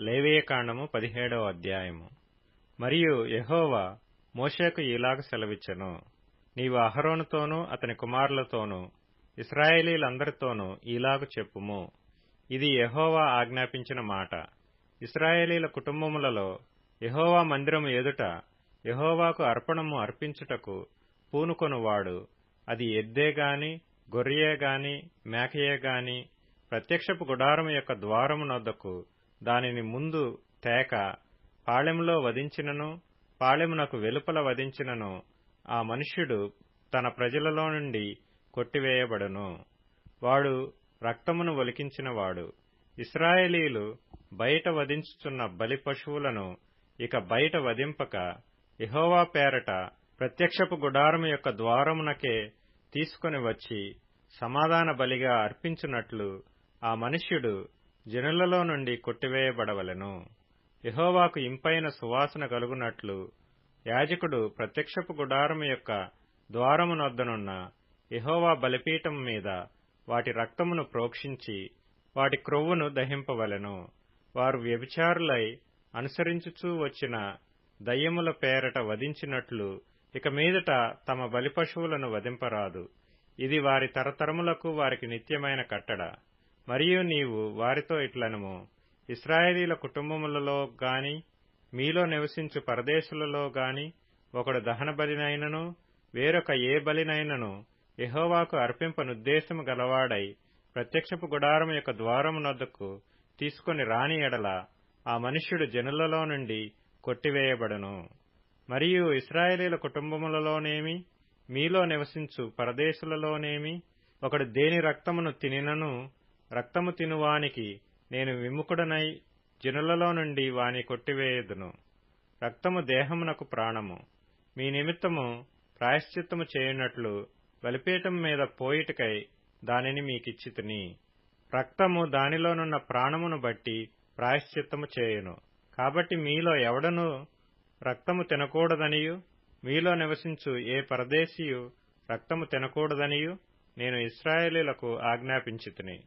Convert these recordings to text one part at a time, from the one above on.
లేవేయకాండము పదిహేడవ అధ్యాయము. మరియు యహోవా మోషేకు ఇలాగ సెలవిచ్చెను నీవు అహరోనుతోనూ అతని కుమారులతోనూ ఇస్రాయేలీలందరితోనూ ఇలాగ చెప్పుము. ఇది యహోవా ఆజ్ఞాపించిన మాట. ఇస్రాయేలీల కుటుంబములలో యహోవా మందిరము ఎదుట యహోవాకు అర్పణము అర్పించుటకు పూనుకొనువాడు. అది ఎద్దే గాని గొర్రెయే గాని మేకయే గాని ప్రత్యక్షపు గుడారము యొక్క ద్వారము నొద్దకు దానిని ముందు తేక పాళెములో వధించినను పాళెమునకు వెలుపల వధించినను ఆ మనుష్యుడు తన ప్రజలలో నుండి కొట్టివేయబడును. వాడు రక్తమును ఒలికించినవాడు. ఇస్రాయేలీలు బయట వధించుచున్న బలి పశువులను ఇక బయట వధింపక ఇహోవా పేరట ప్రత్యక్షపు గుడారము యొక్క ద్వారమునకే తీసుకొని వచ్చి సమాధాన బలిగా అర్పించునట్లు ఆ మనుష్యుడు జనులలో నుండి కొట్టివేయబడవలెను. యెహోవాకు ఇంపైన సువాసన కలుగునట్లు యాజకుడు ప్రత్యక్షపు గుడారము యొక్క ద్వారమునొద్దనున్న యెహోవా బలిపీఠం మీద వాటి రక్తమును ప్రోక్షించి వాటి క్రొవ్వును దహింపవలెను. వారు వ్యభిచారులై అనుసరించుచూ వచ్చిన దయ్యముల పేరట వధించినట్లు ఇక మీదట తమ బలిపశువులను వధింపరాదు. ఇది వారి తరతరములకు వారికి నిత్యమైన కట్టడ. మరియు నీవు వారితో ఇట్లనుము. ఇస్రాయేలీల కుటుంబములలో గాని మీలో నివసించు పరదేశులలో గాని ఒకడు దహన బలినైనను వేరొక ఏ బలినైనను యహోవాకు అర్పింపనుద్దేశము గలవాడై ప్రత్యక్షపు గుడారం యొక్క ద్వారమునొద్దకు తీసుకుని రాని ఎడల ఆ మనుష్యుడు జనులలో నుండి కొట్టివేయబడును. మరియు ఇస్రాయేలీల కుటుంబములలోనేమి మీలో నివసించు పరదేశులలోనేమి ఒకడు దేని రక్తమును తినినను రక్తము తినువానికి నేను విముఖుడనై జనులలో నుండి వాని కొట్టివేయదును. రక్తము దేహమునకు ప్రాణము. మీ నిమిత్తము ప్రాయశ్చిత్తము చేయునట్లు బలిపీఠం మీద పోయిటకై దానిని మీకిచ్చితిని. రక్తము దానిలోనున్న ప్రాణమును బట్టి ప్రాయశ్చిత్తము చేయును. కాబట్టి మీలో ఎవడను రక్తము తినకూడదనియు? మీలో నివసించు ఏ పరదేశీయు రక్తము తినకూడదనియు? నేను ఇస్రాయేలీలకు ఆజ్ఞాపించితిని.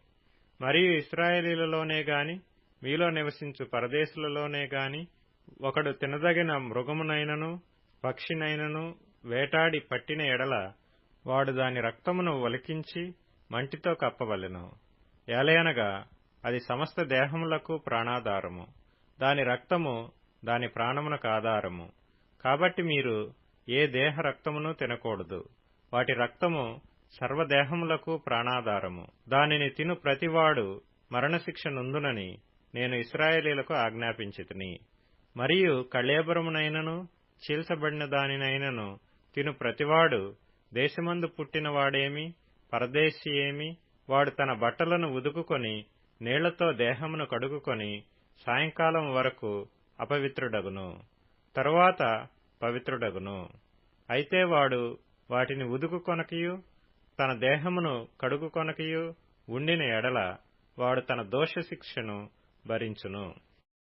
మరియు ఇస్రాయేలీలలోనే గాని మీలో నివసించు పరదేశులలోనే గాని ఒకడు తినదగిన మృగమునైనను పక్షినైనను వేటాడి పట్టిన ఎడల వాడు దాని రక్తమును ఒలికించి మంటితో కప్పవలెను. ఏలయనగా అది సమస్త దేహములకు ప్రాణాధారము. దాని రక్తము దాని ప్రాణమునకు ఆధారము. కాబట్టి మీరు ఏ దేహ రక్తమును తినకూడదు. వాటి రక్తము సర్వదేహములకు ప్రాణాధారము. దానిని తిను ప్రతివాడు మరణశిక్ష నుందునని నేను ఇస్రాయేలీలకు ఆజ్ఞాపించితిని. మరియు కళేబరమునైనను చీల్చబడిన దానినైనను తిను ప్రతివాడు దేశమందు పుట్టినవాడేమి పరదేశి ఏమి వాడు తన బట్టలను ఉదుకుకొని నీళ్ళతో దేహమును కడుగుకొని సాయంకాలం వరకు అపవిత్రుడగును. తరువాత పవిత్రుడగును. అయితే వాడు వాటిని ఉదుకుకొనకియు తన దేహమును కడుగుకొనకయు ఉండిన ఎడల వాడు తన దోషశిక్షను భరించును.